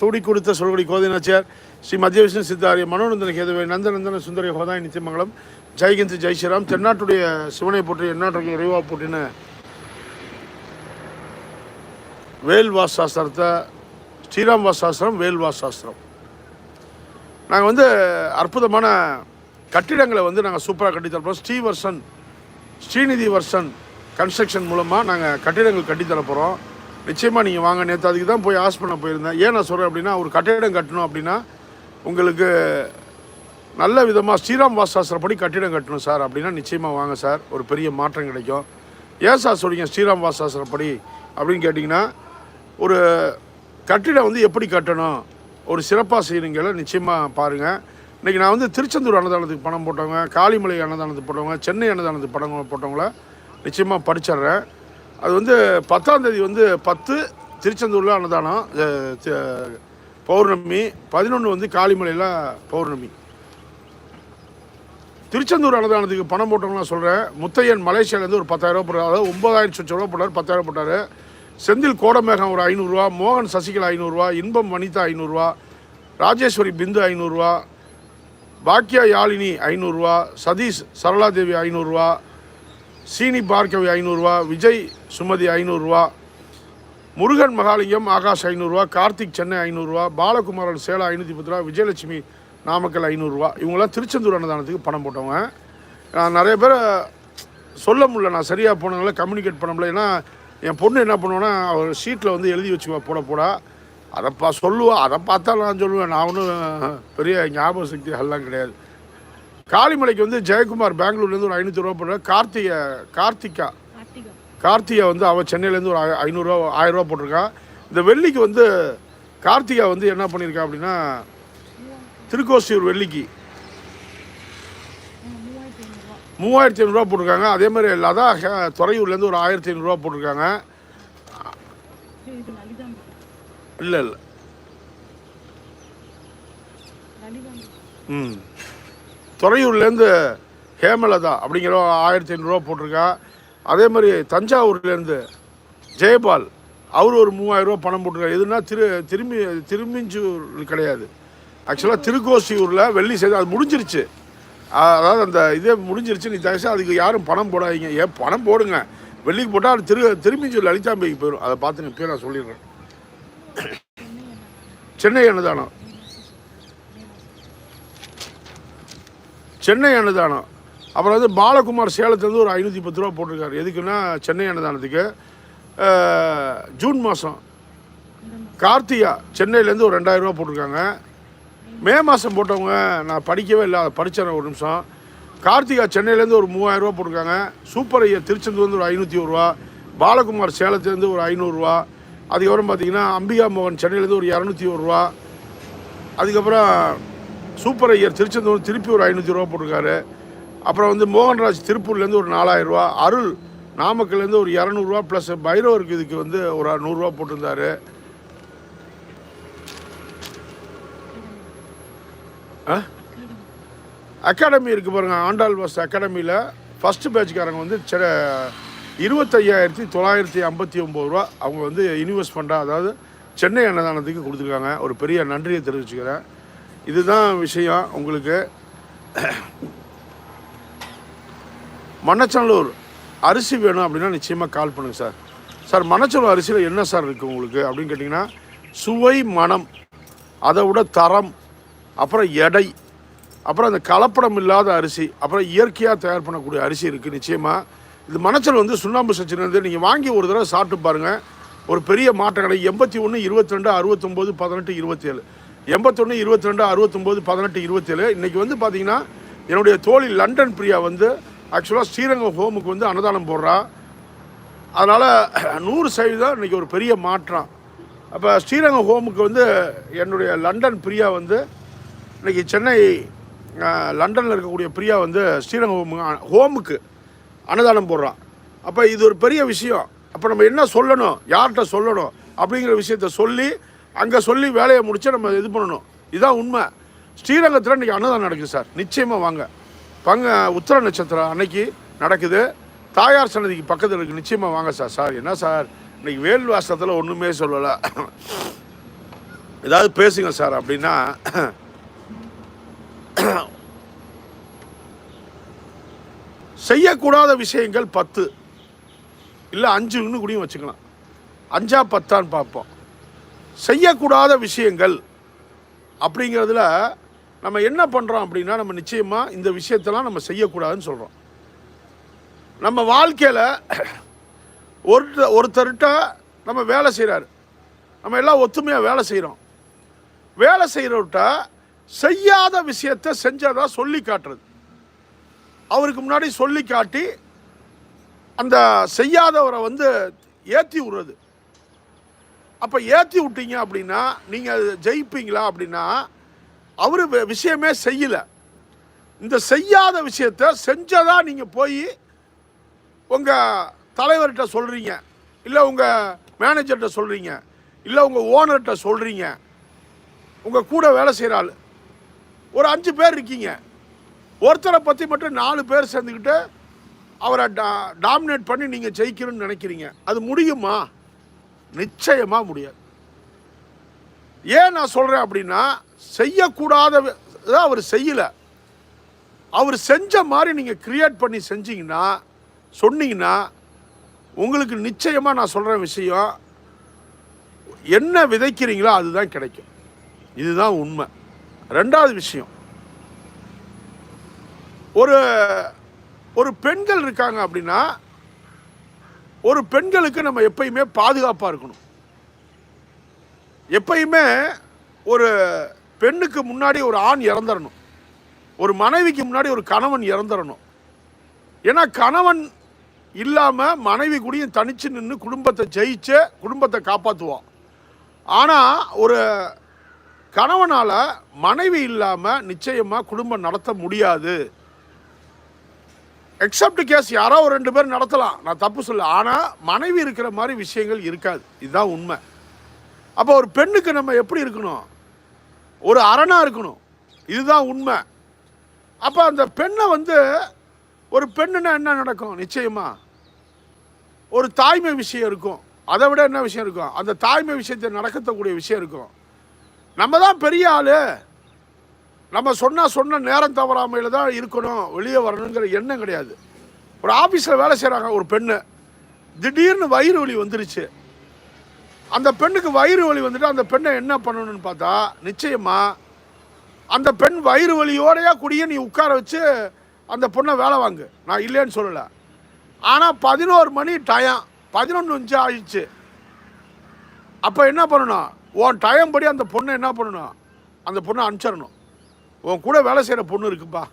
துடி கொடுத்த சொல்குடி கோதினாச்சியார் ஸ்ரீ மத்திய விஷ்ணு சித்தாரிய மனோநந்தன கேதுவை நந்தநந்தன சுந்தரிய ஹோதாய் நித்தியமங்கலம். ஜெய்கிந்த் ஜெய் ஸ்ரீராம். தென்னாட்டுடைய சிவனை போற்றி எந்நாட்டுக்கு இறைவா போட்டின வேல் வாசாஸ்திரத்தை ஸ்ரீராம் வாசாஸ்திரம் வேல் வாசாஸ்திரம் நாங்கள் வந்து அற்புதமான கட்டிடங்களை வந்து நாங்கள் சூப்பராக கட்டித்தரப்போம் ஸ்ரீவர்ஷன் ஸ்ரீநிதி வர்ஷன் கன்ஸ்ட்ரக்ஷன் மூலமாக நாங்கள் கட்டிடங்கள் கட்டித்தரப்போகிறோம் நிச்சயமாக நீங்கள் வாங்க. நேற்று அதுக்கு தான் போய் ஆஸ் பண்ண போயிருந்தேன். ஏன் நான் சொல்கிறேன் அப்படின்னா ஒரு கட்டிடம் கட்டணும் அப்படின்னா உங்களுக்கு நல்ல விதமாக ஸ்ரீராம் வாசாஸ்திரப்படி கட்டிடம் கட்டணும் சார். அப்படின்னா நிச்சயமாக வாங்க சார். ஒரு பெரிய மாற்றம் கிடைக்கும். ஏன் சார் சொல்றீங்க ஸ்ரீராம் வாசாஸ்திரப்படி அப்படின்னு கேட்டிங்கன்னா ஒரு கட்டிடம் வந்து எப்படி கட்டணும்? ஒரு சிறப்பாக செய்யணுங்களை நிச்சயமாக பாருங்கள் இன்றைக்கி நான் வந்து திருச்செந்தூர் அன்னதானத்துக்கு பணம் போட்டவங்க காளிமலை அன்னதானத்துக்கு போட்டவங்க சென்னை அன்னதானத்துக்கு பணம் போட்டவங்கள நிச்சயமாக படிச்சிடுறேன். அது வந்து பத்தாம் தேதி வந்து பத்து திருச்செந்தூரில் அன்னதானம் பௌர்ணமி பதினொன்று வந்து காளிமலையில் பௌர்ணமி. திருச்செந்தூர் அன்னதானத்துக்கு பணம் போட்டவங்களாம் சொல்கிறேன் முத்தையன் மலேசியாவிலேருந்து ஒரு பத்தாயிரரூபா போட்டார் அதாவது ஒன்பதாயிரம் சொச்ச ரூபா போட்டார் பத்தாயிரம் போட்டார். செந்தில் கோடமேகம் ஒரு ஐநூறுரூவா மோகன் சசிகலா ஐநூறுரூவா இன்பம் வனிதா ஐநூறுரூவா ராஜேஸ்வரி பிந்து ஐநூறுரூவா பாக்கியா யாழினி ஐநூறுரூவா சதீஷ் சரளாதேவி ஐநூறுரூவா சீனி பார்கவி ஐநூறுரூவா விஜய் சுமதி ஐநூறுரூவா முருகன் மகாலிங்கம் ஆகாஷ் ஐநூறுரூவா கார்த்திக் சென்னை ஐநூறுரூவா பாலகுமாரன் சேலம் ஐநூற்றி பத்து ரூபா விஜயலட்சுமி நாமக்கல் ஐநூறுரூவா இவங்களாம் திருச்செந்தூர் அன்னதானத்துக்கு பணம் போட்டவங்க. நான் நிறைய பேரை சொல்ல முடியல. நான் சரியாக போனதுனால கம்யூனிகேட் பண்ண முடியல. ஏன்னா என் பொண்ணு என்ன பண்ணுவேன்னா அவர் ஷீட்டில் வந்து எழுதி வச்சுக்குவா போட போட. அதை பா சொல்லுவா. அதை பார்த்தா நான் சொல்லுவேன். நான் ஒன்றும் பெரிய ஞாபக சக்தி எல்லாம் கிடையாது. காளிமலைக்கு வந்து ஜெயக்குமார் பெங்களூர்லேருந்து ஒரு ஐநூற்றி ரூபா போடுற கார்த்திகை கார்த்திகா. கார்த்திகா. வந்து அவள் சென்னையிலேருந்து ஒரு ஐநூறுரூவா ஆயிரரூவா போட்டிருக்கா. இந்த வெள்ளிக்கு வந்து கார்த்திகா வந்து என்ன பண்ணியிருக்கா அப்படின்னா திருக்கோசியூர் வெள்ளிக்கு மூவாயிரத்தி ஐநூறுரூவா ஐநூறுரூவா போட்டிருக்காங்க. அதே மாதிரி லதா ஹே- துறையூர்லேருந்து ஒரு ஆயிரத்தி ஐநூறுரூவா போட்டிருக்காங்க. இல்லை இல்லை. ம். துறையூர்லேருந்து ஹேமலதா அப்படிங்கிற ஆயிரத்தி ஐநூறுரூவா போட்டிருக்கா. அதே மாதிரி தஞ்சாவூர்லேருந்து ஜெயபால் அவர் ஒரு மூவாயிரரூவா பணம் போட்டிருக்காரு. எதுனா திரு திரும்பி திருமிஞ்சூர் கிடையாது. ஆக்சுவலாக திருக்கோசியூரில் வெள்ளி செய்து அது முடிஞ்சிருச்சு. அதாவது அந்த இதே முடிஞ்சிருச்சு நீ தயவுசெய்து அதுக்கு யாரும் பணம் போடாதீங்க. ஏன் பணம் போடுங்க. வெள்ளிக்கு போட்டால் அது திரு திருமிஞ்சூர் லலிதாம்பிக்கு போயிடும் அதை பார்த்துங்க பேர் நான் சொல்லிடுறேன். சென்னை அன்னதானம். சென்னை அன்னதானம். அப்புறம் வந்து பாலகுமார் சேலத்துலேருந்து ஒரு ஐநூற்றி பத்து ரூபா போட்டிருக்காரு. எதுக்குன்னா சென்னை அன்னதானத்துக்கு. ஜூன் மாதம் கார்த்திகா சென்னையிலேருந்து ஒரு ரெண்டாயிரம் ரூபா போட்டிருக்காங்க. மே மாதம் போட்டவங்க நான் படிக்கவே இல்லை அதை படித்தேன் ஒரு நிமிஷம். கார்த்திகா சென்னையிலேருந்து ஒரு மூவாயிரம் ரூபா போட்டிருக்காங்க. சூப்பர் ஐயா திருச்செந்தூர்லேருந்து ஒரு ஐநூற்றி ஒரு ரூபா. பாலகுமார் சேலத்துலேருந்து ஒரு ஐநூறுரூவா அதுக்கப்புறம் பார்த்தீங்கன்னா அம்பிகா மோகன் சென்னையிலேருந்து ஒரு இரநூத்தி ஒரு ரூபா. அதுக்கப்புறம் சூப்பர் ஐயர் திருச்செந்தூர் திருப்பி ஒரு ஐநூற்றி ரூபா போட்டிருக்காரு. அப்புறம் வந்து மோகன்ராஜ் திருப்பூர்லேருந்து ஒரு நாலாயிரம் ரூபா அருள் நாமக்கல்லேருந்து ஒரு இரநூறுவா ப்ளஸ் பைரவருக்கு இதுக்கு வந்து ஒரு நூறுரூவா போட்டிருந்தாரு. அகாடமி இருக்குது பாருங்க ஆண்டாள் வாஸ் அகாடமியில் ஃபஸ்ட்டு பேட்ச்காரங்க வந்து செ இருபத்தையாயிரத்தி தொள்ளாயிரத்தி ஐம்பத்தி ஒம்பது ரூபா அவங்க வந்து இன்வெஸ்ட்மெண்ட்டாக அதாவது சென்னை அன்னதானத்துக்கு கொடுத்துருக்காங்க. ஒரு பெரிய நன்றியை தெரிவிச்சுக்கிறேன். இதுதான் விஷயம் உங்களுக்கு. மண்ணச்சநல்லூர் அரிசி வேணும் அப்படின்னா நிச்சயமாக கால் பண்ணுங்க சார். சார் மண்ணச்சநல்லூர் அரிசியில் என்ன சார் இருக்குது உங்களுக்கு அப்படின்னு கேட்டிங்கன்னா சுவை மனம் அதை விட தரம் அப்புறம் எடை அப்புறம் அந்த கலப்படம் இல்லாத அரிசி அப்புறம் இயற்கையாக தயார் பண்ணக்கூடிய அரிசி இருக்குது நிச்சயமாக இது மணச்சல் வந்து சுண்ணாம்பு சச்சின் வந்து நீங்கள் வாங்கி ஒரு தடவை சாப்பிட்டு பாருங்கள் ஒரு பெரிய மாற்றம் கிடைக்கும் எண்பத்தி ஒன்று இருபத்தி ரெண்டு அறுபத்தொம்போது பதினெட்டு இருபத்தேழு. எண்பத்தொன்று இருபத்தி ரெண்டு அறுபத்தொம்போது பதினெட்டு இருபத்தேழு. இன்றைக்கி வந்து பார்த்தீங்கன்னா என்னுடைய தோழி லண்டன் பிரியா வந்து ஆக்சுவலாக ஸ்ரீரங்கம் ஹோமுக்கு வந்து அன்னதானம் போடுறா. அதனால் நூறு சதவீதம் இன்றைக்கி ஒரு பெரிய மாற்றம். அப்போ ஸ்ரீரங்கம் ஹோமுக்கு வந்து என்னுடைய லண்டன் பிரியா வந்து இன்றைக்கி சென்னை லண்டனில் இருக்கக்கூடிய பிரியா வந்து ஸ்ரீரங்கம் ஹோமு ஹோமுக்கு அன்னதானம் போடுறான் அப்போ இது ஒரு பெரிய விஷயம். அப்போ நம்ம என்ன சொல்லணும்? யார்கிட்ட சொல்லணும்? அப்படிங்கிற விஷயத்த சொல்லி அங்கே சொல்லி வேலையை முடித்து நம்ம இது பண்ணணும். இதுதான் உண்மை. ஸ்ரீரங்கத்தில் இன்றைக்கி அன்னதானம் நடக்குது சார். நிச்சயமாக வாங்க. பங்க உத்திர நட்சத்திரம் அன்னைக்கு நடக்குது. தாயார் சன்னதிக்கு பக்கத்தில் இருக்குது நிச்சயமாக வாங்க சார். சார் என்ன சார்? இன்னைக்கு வேல் வாசத்தில் ஒன்றுமே சொல்லலை. ஏதாவது பேசுங்க சார் அப்படின்னா. செய்யக்கூடாத விஷயங்கள் பத்து. இல்லை அஞ்சுன்னு கூடயும் வச்சுக்கலாம். அஞ்சா பத்தான்னு பார்ப்போம். செய்யக்கூடாத விஷயங்கள் அப்படிங்கிறதுல நம்ம என்ன பண்ணுறோம் அப்படின்னா நம்ம நிச்சயமாக இந்த விஷயத்தெல்லாம் நம்ம செய்யக்கூடாதுன்னு சொல்கிறோம் நம்ம வாழ்க்கையில் ஒருத்த ஒருத்தர்கிட்ட நம்ம வேலை செய்கிறாரு நம்ம எல்லாம் ஒத்துமையாக வேலை செய்கிறோம் வேலை செய்கிறவர்கிட்ட செய்யாத விஷயத்தை செஞ்சதாக சொல்லி காட்டுறது. அவருக்கு முன்னாடி சொல்லி காட்டி அந்த செய்யாதவரை வந்து ஏற்றி விடுறது. அப்போ ஏற்றி விட்டீங்க அப்படின்னா நீங்கள் ஜெயிப்பீங்களா அப்படின்னா அவர் விஷயமே செய்யலை. இந்த செய்யாத விஷயத்த செஞ்சதாக நீங்கள் போய் உங்கள் தலைவர்கிட்ட சொல்கிறீங்க இல்லை உங்கள் மேனேஜர்கிட்ட சொல்கிறீங்க இல்லை உங்கள் ஓனர்கிட்ட சொல்கிறீங்க உங்கள் கூட வேலை செய்கிற ஆள். ஒரு அஞ்சு பேர் இருக்கீங்க. ஒருத்தரை பற்றி மட்டும் நாலு பேர் சேர்ந்துக்கிட்டு அவரை டா டாமினேட் பண்ணி நீங்கள் ஜெயிக்கணும்னு நினைக்கிறீங்க. அது முடியுமா? நிச்சயமாக முடியாது. ஏன் நான் சொல்கிறேன் அப்படின்னா செய்யக்கூடாத அவர் செய்யலை. அவர் செஞ்ச மாதிரி நீங்கள் க்ரியேட் பண்ணி செஞ்சீங்கன்னா சொன்னீங்கன்னா உங்களுக்கு நிச்சயமாக நான் சொல்கிற விஷயம் என்ன விதைக்கிறீங்களோ அதுதான் கிடைக்கும். இதுதான் உண்மை. ரெண்டாவது விஷயம். ஒரு ஒரு பெண்கள் இருக்காங்க அப்படின்னா ஒரு பெண்களுக்கு நம்ம எப்பயுமே பாதுகாப்பாக இருக்கணும். எப்பயுமே ஒரு பெண்ணுக்கு முன்னாடி ஒரு ஆண் இறந்துடணும் ஒரு மனைவிக்கு முன்னாடி ஒரு கணவன் இறந்துடணும் ஏன்னா கணவன் இல்லாமல் மனைவி கூடயும் தனித்து நின்று குடும்பத்தை ஜெயிச்சு குடும்பத்தை காப்பாற்றுவான் ஆனால் ஒரு கணவனால் மனைவி இல்லாமல் நிச்சயமாக குடும்பம் நடத்த முடியாது. எக்ஸப்ட் கேஸ் யாரோ ஒரு ரெண்டு பேர் நடத்தலாம். நான் தப்பு சொல்ல ஆனால் மனைவி இருக்கிற மாதிரி விஷயங்கள் இருக்காது. இதுதான் உண்மை. அப்போ ஒரு பெண்ணுக்கு நம்ம எப்படி இருக்கணும்? ஒரு அரணாக இருக்கணும். இதுதான் உண்மை. அப்போ அந்த பெண்ணை வந்து ஒரு பெண்ணுன்னா என்ன நடக்கும்? நிச்சயமா. ஒரு தாய்மை விஷயம் இருக்கும். அதை விட என்ன விஷயம் இருக்கும்? அந்த தாய்மை விஷயத்தை நடக்கத்தக்கூடிய விஷயம் இருக்கும். நம்ம தான் பெரிய ஆள். நம்ம சொன்னால் சொன்ன நேரம் தவறாமையில் தான் இருக்கணும் வெளியே வரணுங்கிற எண்ணம் கிடையாது. ஒரு ஆஃபீஸில் வேலை செய்கிறாங்க ஒரு பெண்ணு. திடீர்னு வயிறு வலி வந்துருச்சு. அந்த பெண்ணுக்கு வயிறு வலி வந்துட்டு அந்த பெண்ணை என்ன பண்ணணும்னு பார்த்தா நிச்சயமாக அந்த பெண் வயிறு வலியோடையா குடிய நீ உட்கார வச்சு அந்த பொண்ணை வேலை வாங்கு. நான் இல்லைன்னு சொல்லலை. ஆனால் பதினோரு மணி டயம் பதினொன்று அஞ்சு ஆயிடுச்சு. அப்போ என்ன பண்ணணும்? உன் டயம் படி அந்த பொண்ணை என்ன பண்ணணும்? அந்த பொண்ணை அனுப்பிச்சிடணும். உன் கூட வேலை செய்கிற பொண்ணு இருக்குப்பா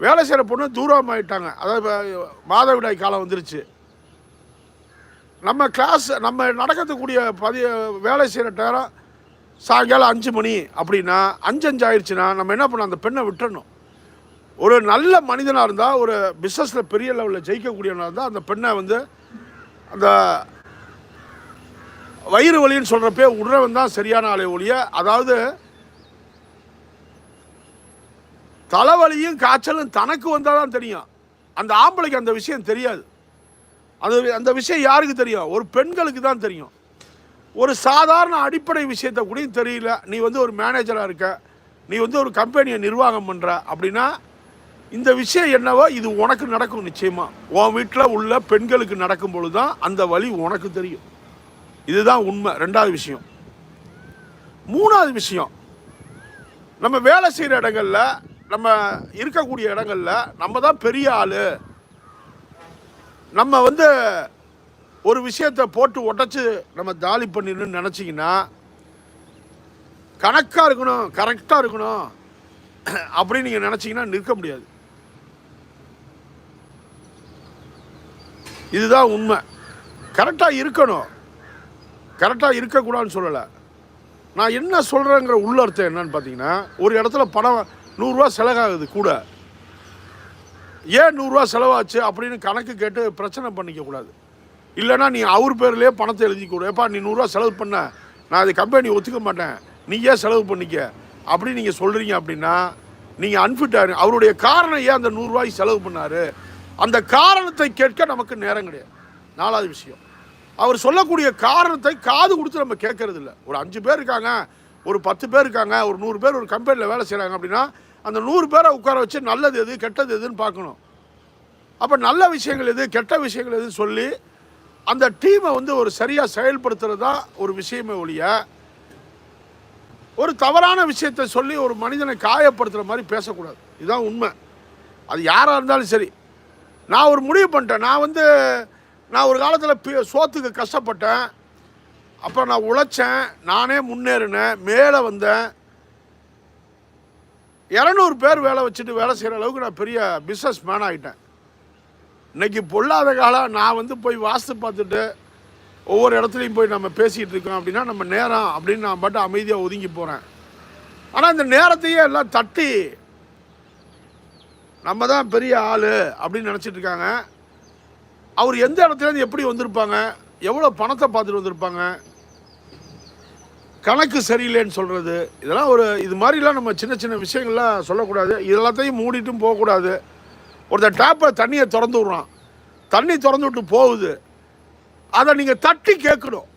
வேலை செய்கிற பொண்ணு தூரம் ஆயிட்டாங்க அதாவது மாதவிடாய் காலம் வந்துருச்சு. நம்ம கிளாஸ் நம்ம நடக்கக்கூடிய பதி வேலை செய்கிற நேரம் சாயங்காலம் அஞ்சு மணி அப்படின்னா அஞ்சு அஞ்சு ஆயிடுச்சுன்னா நம்ம என்ன பண்ணணும்? அந்த பெண்ணை விட்டுறணும். ஒரு நல்ல மனிதனாக இருந்தால் ஒரு பிஸ்னஸில் பெரிய லெவலில் ஜெயிக்கக்கூடியவனாக இருந்தால் அந்த பெண்ணை வந்து அந்த வயிறு வலின்னு சொல்கிறப்பே உடனவன் தான் சரியான ஆலை ஒழிய அதாவது தலைவலியும் காய்ச்சலும் தனக்கு வந்தால் தான் தெரியும். அந்த ஆம்பளைக்கு அந்த விஷயம் தெரியாது. அது அந்த விஷயம் யாருக்கு தெரியும்? ஒரு பெண்களுக்கு தான் தெரியும். ஒரு சாதாரண அடிப்படை விஷயத்தை கூட தெரியல. நீ வந்து ஒரு மேனேஜராக இருக்க. நீ வந்து ஒரு கம்பெனியை நிர்வாகம் பண்ணுற அப்படின்னா இந்த விஷயம் என்னவோ இது உனக்கு நடக்கும் நிச்சயமாக உன் வீட்டில் உள்ள பெண்களுக்கு நடக்கும் பொழுது தான் அந்த வழி உனக்கு தெரியும். இதுதான் உண்மை. ரெண்டாவது விஷயம். மூணாவது விஷயம். நம்ம வேலை செய்கிற இடங்களில் நம்ம இருக்கக்கூடிய இடங்கள்ல நம்ம தான் பெரிய ஆள். நம்ம வந்து ஒரு விஷயத்தை போட்டு உடச்சி நம்ம தாலி பண்ணிடணும்னு நினச்சிங்கன்னா கணக்காக இருக்கணும் கரெக்டாக இருக்கணும் அப்படின்னு நீங்கள் நினச்சிங்கன்னா நிற்க முடியாது. இதுதான் உண்மை. கரெக்டாக இருக்கணும். கரெக்டாக இருக்கக்கூடாதுன்னு சொல்லலை. நான் என்ன சொல்கிறேங்கிற உள்ளர்த்தம் என்னன்னு பார்த்தீங்கன்னா ஒரு இடத்துல பணம் நூறுரூவா செலவாகுது கூட. ஏன் நூறுரூவா செலவாச்சு அப்படின்னு கணக்கு கேட்டு பிரச்சனை பண்ணிக்கக்கூடாது இல்லைன்னா நீ அவர் பேர்லேயே பணத்தை எழுதி கொடு. நீ நூறுரூவா செலவு பண்ண. நான் அது கம்பெனி ஒத்துக்க மாட்டேன். நீ ஏன் செலவு பண்ணிக்க? அப்படின்னு நீங்கள் சொல்கிறீங்க அப்படின்னா நீங்கள் அன்ஃபிட்டாரு அவருடைய காரணம் ஏன் அந்த நூறுரூவாய்க்கு செலவு பண்ணார்? அந்த காரணத்தை கேட்க நமக்கு நேரம் கிடையாது. நாலாவது விஷயம். அவர் சொல்லக்கூடிய காரணத்தை காது கொடுத்து நம்ம கேட்கறதில்ல ஒரு அஞ்சு பேர் இருக்காங்க. ஒரு பத்து பேர் இருக்காங்க ஒரு நூறு பேர் ஒரு கம்பெனியில் வேலை செய்கிறாங்க அப்படின்னா அந்த நூறு பேரை உட்கார வச்சு நல்லது எது கெட்டது எதுன்னு பார்க்கணும். அப்போ நல்ல விஷயங்கள் எது கெட்ட விஷயங்கள் எதுன்னு சொல்லி அந்த டீமை வந்து ஒரு சரியாக செயல்படுத்துறது தான் ஒரு விஷயமே ஒழிய ஒரு தவறான விஷயத்தை சொல்லி ஒரு மனிதனை காயப்படுத்துகிற மாதிரி பேசக்கூடாது. இதுதான் உண்மை. அது யாராக இருந்தாலும் சரி. நான் ஒரு முடிவு பண்ணிட்டேன். நான் வந்து நான் ஒரு காலத்தில் சோத்துக்கு கஷ்டப்பட்டேன். அப்போ நான் உழைச்சேன் நானே முன்னேறினேன் மேலே வந்தேன். இரநூறு பேர் வேலை வச்சுட்டு வேலை செய்கிற அளவுக்கு நான் பெரிய பிஸ்னஸ் மேன் ஆகிட்டேன் இன்னைக்கு பொல்லாத காலம் நான் வந்து போய் வாஸ்து பார்த்துட்டு ஒவ்வொரு இடத்துலையும் போய் நம்ம பேசிகிட்டு இருக்கோம். அப்படின்னா நம்ம நேரம் அப்படின்னு நான் பாட்டு அமைதியாக ஒதுங்கி போகிறேன் ஆனால் இந்த நேரத்தையே எல்லாம் தட்டி நம்ம தான் பெரிய ஆள் அப்படின்னு நினச்சிட்டு இருக்காங்க. அவர் எந்த இடத்துலேருந்து எப்படி வந்திருப்பாங்க? எவ்வளோ பணத்தை பார்த்துட்டு வந்திருப்பாங்க? கணக்கு சரியில்லைன்னு சொல்கிறது இதெல்லாம் ஒரு இது மாதிரிலாம் நம்ம சின்ன சின்ன விஷயங்கள்லாம் சொல்லக்கூடாது. இதெல்லாத்தையும் மூடிட்டும் போகக்கூடாது. ஒருத்தர் டேப்பை தண்ணியை திறந்து விட்றான். தண்ணி திறந்து விட்டு போகுது. அதை நீங்கள் தட்டி கேட்கணும்.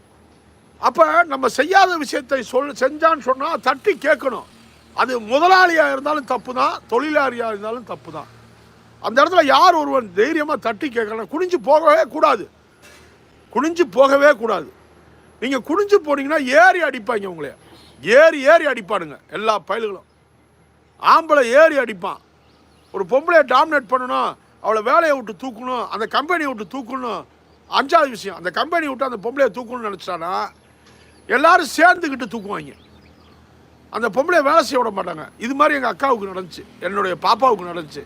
அப்போ நம்ம செய்யாத விஷயத்தை சொல் செஞ்சான்னு சொன்னால் தட்டி கேட்கணும். அது முதலாளியாக இருந்தாலும் தப்பு தான் தொழிலாளியாக இருந்தாலும் தப்பு தான் அந்த இடத்துல யார் ஒருவன் தைரியமாக தட்டி கேட்கணும் குனிஞ்சு போகவே கூடாது. குனிஞ்சு போகவே கூடாது. நீங்கள் குனிஞ்சு போனீங்கன்னா ஏறி அடிப்பாங்க உங்களை. ஏறி ஏறி அடிப்பானுங்க எல்லா பயல்களும். ஆம்பளை ஏறி அடிப்பான். ஒரு பொம்பளையை டாமினேட் பண்ணணும் அவளை வேலையை விட்டு தூக்கணும் அந்த கம்பெனியை விட்டு தூக்கணும். அஞ்சாவது விஷயம் அந்த கம்பெனி விட்டு அந்த பொம்பளையை தூக்கணும்னு நினச்சிட்டானா எல்லாரும் சேர்ந்துக்கிட்டு தூக்குவாங்க. அந்த பொம்பளையை வேலை செய்ய விட மாட்டாங்க. இது மாதிரி எங்கள் அக்காவுக்கு நடந்துச்சு என்னுடைய பாப்பாவுக்கு நடந்துச்சு.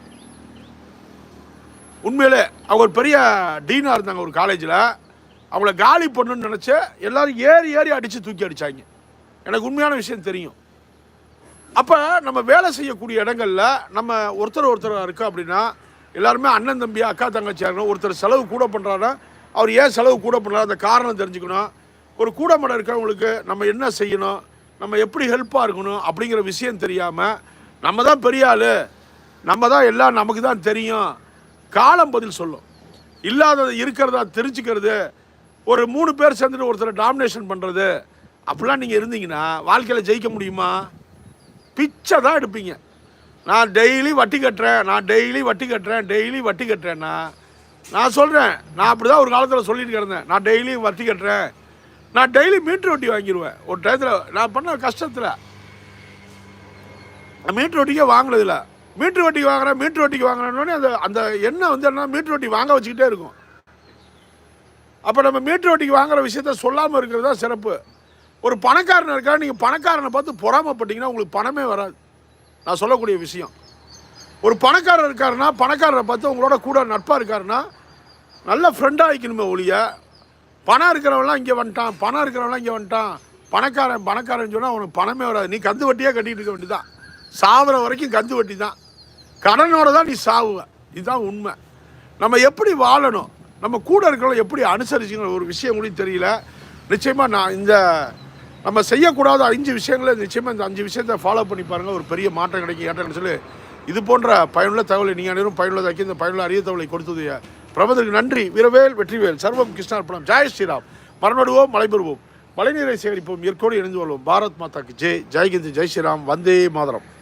உண்மையிலே அவங்க ஒரு பெரிய டீனாக இருந்தாங்க ஒரு காலேஜில் அவங்கள காலி பண்ணணும்னு நினச்சி எல்லோரும் ஏறி ஏறி அடித்து தூக்கி அடித்தாங்க எனக்கு உண்மையான விஷயம் தெரியும். அப்போ நம்ம வேலை செய்யக்கூடிய இடங்களில் நம்ம ஒருத்தர் ஒருத்தர் இருக்கோம் அப்படின்னா எல்லாருமே அண்ணன் தம்பி அக்கா தங்கச்சியாக இருக்கணும் ஒருத்தர் செலவு கூட பண்ணுறாருன்னா அவர் ஏன் செலவு கூட பண்ணுறாரு அந்த காரணம் தெரிஞ்சுக்கணும். ஒரு கூட மடம் இருக்கிறவங்களுக்கு நம்ம என்ன செய்யணும்? நம்ம எப்படி ஹெல்ப்பாக இருக்கணும்? அப்படிங்கிற விஷயம் தெரியாமல் நம்ம தான் பெரிய ஆள். நம்ம தான் எல்லாம் நமக்கு தான் தெரியும். காலம் பதில் சொல்லும். இல்லாதது இருக்கிறதா தெரிஞ்சுக்கிறது ஒரு மூணு பேர் சேர்ந்துட்டு ஒருத்தரை டாமினேஷன் பண்ணுறது அப்படிலாம் நீங்கள் இருந்தீங்கன்னா வாழ்க்கையில் ஜெயிக்க முடியுமா? பிச்சை தான் எடுப்பீங்க. நான் டெய்லி வட்டி கட்டுறேன் நான் டெய்லி வட்டி கட்டுறேன் டெய்லி வட்டி கட்டுறேன்னா நான் சொல்கிறேன் நான் அப்படி தான் ஒரு காலத்தில் சொல்லிட்டு கிடந்தேன். நான் டெய்லி வட்டி கட்டுறேன். நான் டெய்லி மீட்ரு வட்டி வாங்கிடுவேன் ஒரு டயத்தில் நான் பண்ண கஷ்டத்தில். மீட்ரு வட்டிக்கே வாங்கினதில்ல. மீட்ரு வட்டிக்கு வாங்குறேன் மீட்ரு வட்டிக்கு வாங்குறேன்னொடனே அந்த அந்த எண்ணெய் வந்து என்ன மீட்ரு வட்டி வாங்க வச்சுக்கிட்டே இருக்கும். அப்போ நம்ம மீட்ரு வட்டிக்கு வாங்குற விஷயத்த சொல்லாமல் இருக்கிறது தான் சிறப்பு. ஒரு பணக்காரன் இருக்கா நீங்கள் பணக்காரனை பார்த்து பொறாமப்பட்டீங்கன்னா உங்களுக்கு பணமே வராது. நான் சொல்லக்கூடிய விஷயம். ஒரு பணக்காரர் இருக்காருன்னா பணக்காரரை பார்த்து உங்களோட கூட நட்பாக இருக்காருன்னா நல்ல ஃப்ரெண்டாக வைக்கணுமே ஒழிய பணம் இருக்கிறவன்லாம் இங்கே வந்துட்டான் பணம் இருக்கிறவன்லாம் இங்கே வந்துட்டான் பணக்காரன் பணக்காரன் சொன்னால் உனக்கு பணமே வராது. நீ கந்து வட்டியாக கட்டிகிட்டு இருக்க வேண்டியதான் சாவுற வரைக்கும் கந்து வட்டி தான் கடனோட தான் நீ சாவுவ. இதுதான் உண்மை. நம்ம எப்படி வாழணும்? நம்ம கூட இருக்கிறவங்க எப்படி அனுசரிச்சுங்கிற ஒரு விஷயம் கூட தெரியல. நிச்சயமாக நான் இந்த நம்ம செய்யக்கூடாத அஞ்சு விஷயங்களை நிச்சயமாக இந்த அஞ்சு விஷயத்தை ஃபாலோ பண்ணி பாருங்கள் ஒரு பெரிய மாற்றம் கிடைக்கும். ஏற்றம்னு சொல்லி இது போன்ற பயனுள்ள தகவலை நீங்கள் அனைவரும் பயனுள்ளதாக்கி இந்த பயனுள்ள அரிய தகவலை கொடுத்தது பிரபதற்கு நன்றி. வீரவேல் வெற்றிவேல் சர்வம் கிருஷ்ணார்பணம் ஜெய் ஸ்ரீராம். மரணடுவோம் மலைபெறுவோம். மழைநீரை சேகரிப்போம். இயற்கையோடு இணைந்து வருவோம் பாரத் மாதாக்கு ஜெய். ஜெய்கிந்த் ஜெய் ஸ்ரீராம். வந்தே மாதரம்.